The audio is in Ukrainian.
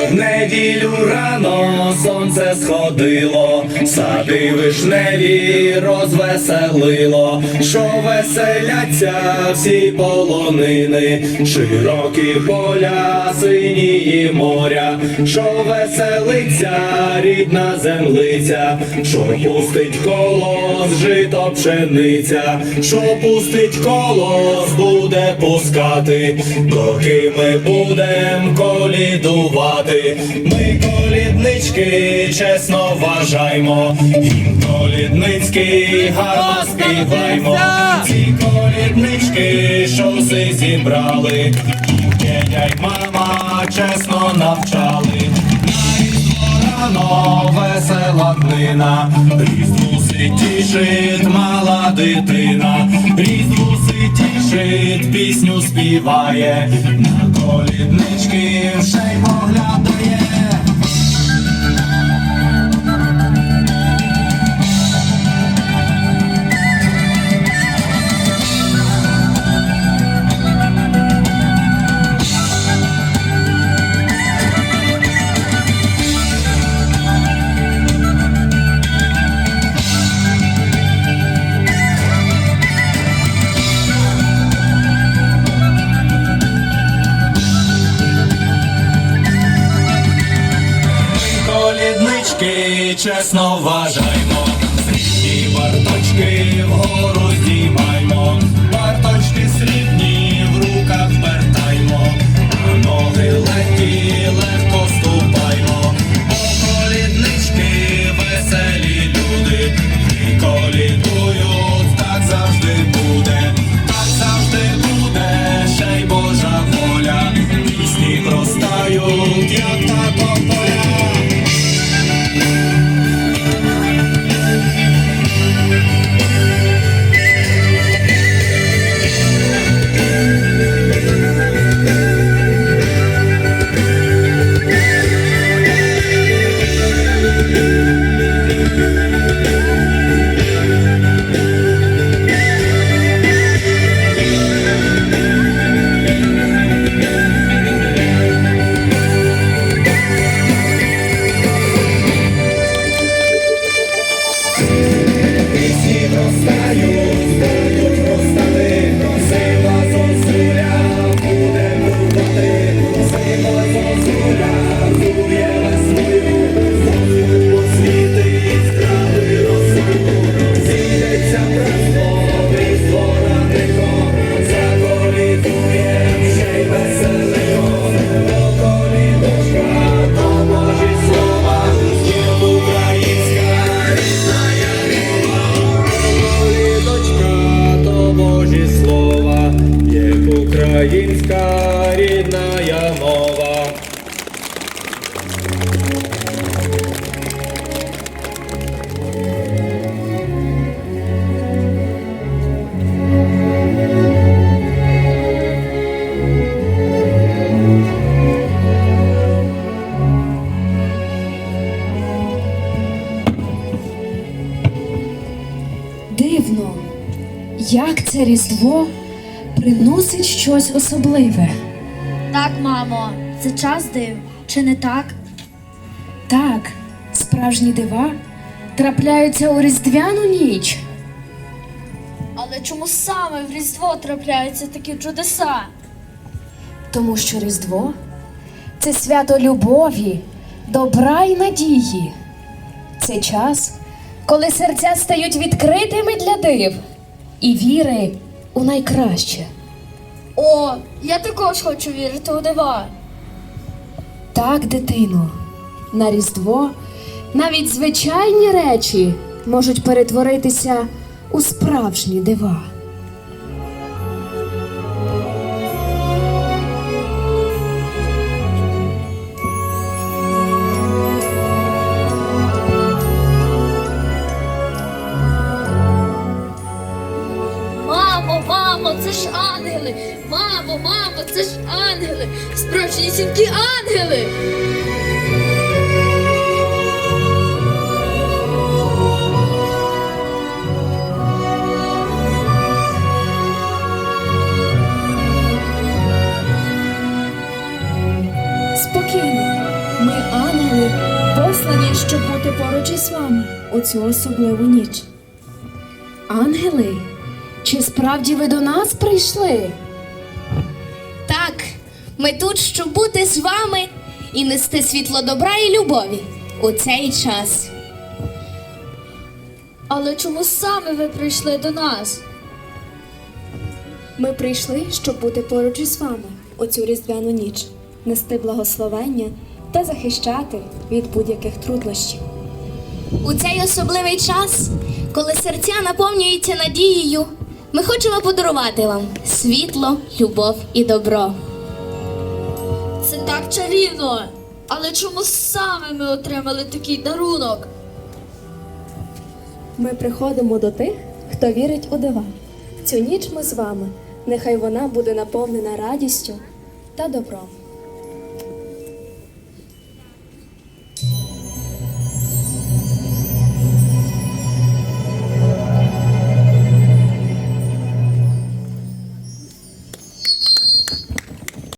В неділю рано сонце сходило, сади вишневі розвеселило, що веселяться всі полонини, широкі поля, синії моря, що веселиться рідна землиця, що пустить колос, жито пшениця, що пустить колос, буде пускати, доки ми будем колідувати. Ми коліднички чесно вважаймо, і колідницький гарно співаймо. Ці коліднички, що си зібрали, дядя й мама чесно навчали. Рано весела днина, різдву си тішить мала дитина, різдву си тішить, пісню співає, на коліднички вже й поглядає. Коліднички чесно вважаймо, срібні барточки вгору це Різдво приносить щось особливе. Так, мамо, це час див, чи не так? Так, справжні дива трапляються у різдвяну ніч. Але чому саме в Різдво трапляються такі чудеса? Тому що Різдво це свято любові, добра і надії. Це час, коли серця стають відкритими для див і віри у найкраще. О, я також хочу вірити у дива. Так, дитино, на Різдво навіть звичайні речі можуть перетворитися у справжні дива. Мамо, мамо, це ж ангели. Мамо, мамо, це ж ангели. Справжні сінки ангели. Спокійно, ми ангели, послані, щоб бути поруч із вами у цю особливу ніч. Ангели чи справді ви до нас прийшли? Так, ми тут, щоб бути з вами і нести світло добра і любові у цей час. Але чому саме ви прийшли до нас? Ми прийшли, щоб бути поруч із вами у цю різдвяну ніч, нести благословення та захищати від будь-яких труднощів. У цей особливий час, коли серця наповнюються надією, ми хочемо подарувати вам світло, любов і добро. Це так чарівно. Але чому саме ми отримали такий дарунок? Ми приходимо до тих, хто вірить у дива. Цю ніч ми з вами. Нехай вона буде наповнена радістю та добром.